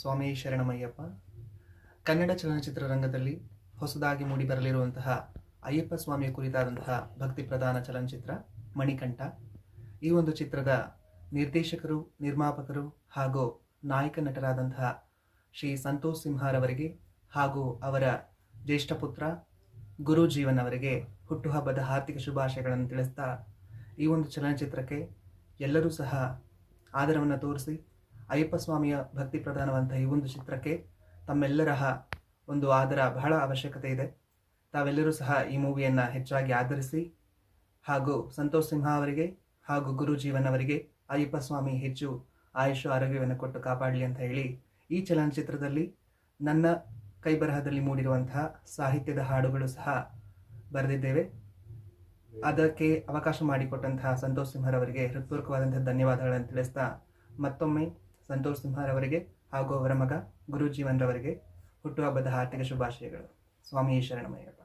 ಸ್ವಾಮಿ ಶರಣಮಯ್ಯಪ್ಪ, ಕನ್ನಡ ಚಲನಚಿತ್ರ ರಂಗದಲ್ಲಿ ಹೊಸದಾಗಿ ಮೂಡಿಬರಲಿರುವಂತಹ ಅಯ್ಯಪ್ಪ ಸ್ವಾಮಿಯ ಕುರಿತಾದಂತಹ ಭಕ್ತಿ ಪ್ರಧಾನ ಚಲನಚಿತ್ರ ಮಣಿಕಂಠ. ಈ ಒಂದು ಚಿತ್ರದ ನಿರ್ದೇಶಕರು, ನಿರ್ಮಾಪಕರು ಹಾಗೂ ನಾಯಕ ನಟರಾದಂತಹ ಶ್ರೀ ಸಂತೋಷ್ ಸಿಂಹಾರವರಿಗೆ ಹಾಗೂ ಅವರ ಜ್ಯೇಷ್ಠ ಪುತ್ರ ಗುರು ಜೀವನ್ ಅವರಿಗೆ ಹುಟ್ಟುಹಬ್ಬದ ಹಾರ್ದಿಕ ಶುಭಾಶಯಗಳನ್ನು ತಿಳಿಸ್ತಾ ಈ ಒಂದು ಚಲನಚಿತ್ರಕ್ಕೆ ಎಲ್ಲರೂ ಸಹ ಆದರವನ್ನು ತೋರಿಸಿ ಅಯ್ಯಪ್ಪ ಸ್ವಾಮಿಯ ಭಕ್ತಿ ಪ್ರಧಾನವಂತಹ ಈ ಒಂದು ಚಿತ್ರಕ್ಕೆ ತಮ್ಮೆಲ್ಲರ ಒಂದು ಆದರ ಬಹಳ ಅವಶ್ಯಕತೆ ಇದೆ. ತಾವೆಲ್ಲರೂ ಸಹ ಈ ಮೂವಿಯನ್ನು ಹೆಚ್ಚಾಗಿ ಆಧರಿಸಿ ಹಾಗೂ ಸಂತೋಷ್ ಸಿಂಹ ಅವರಿಗೆ ಹಾಗೂ ಗುರು ಜೀವನ್ ಅವರಿಗೆ ಅಯ್ಯಪ್ಪ ಸ್ವಾಮಿ ಹೆಚ್ಚು ಆಯುಷು, ಆರೋಗ್ಯವನ್ನು ಕೊಟ್ಟು ಕಾಪಾಡಲಿ ಅಂತ ಹೇಳಿ ಈ ಚಲನಚಿತ್ರದಲ್ಲಿ ನನ್ನ ಕೈಬರಹದಲ್ಲಿ ಮೂಡಿರುವಂತಹ ಸಾಹಿತ್ಯದ ಹಾಡುಗಳು ಸಹ ಬರೆದಿದ್ದೇವೆ. ಅದಕ್ಕೆ ಅವಕಾಶ ಮಾಡಿಕೊಟ್ಟಂತಹ ಸಂತೋಷ್ ಸಿಂಹರವರಿಗೆ ಹೃತ್ಪೂರ್ವಕವಾದಂತಹ ಧನ್ಯವಾದಗಳನ್ನು ತಿಳಿಸ್ತಾ ಮತ್ತೊಮ್ಮೆ ಸಂತೋಷ್ ಸಿಂಹರವರಿಗೆ ಹಾಗೂ ಅವರ ಮಗ ಗುರು ಜೀವನ್ ರವರಿಗೆ ಹುಟ್ಟುಹಬ್ಬದ ಹಾರ್ದಿಕ ಶುಭಾಶಯಗಳು. ಸ್ವಾಮಿ ಶರಣಮಯ್ಯಪ್ಪ.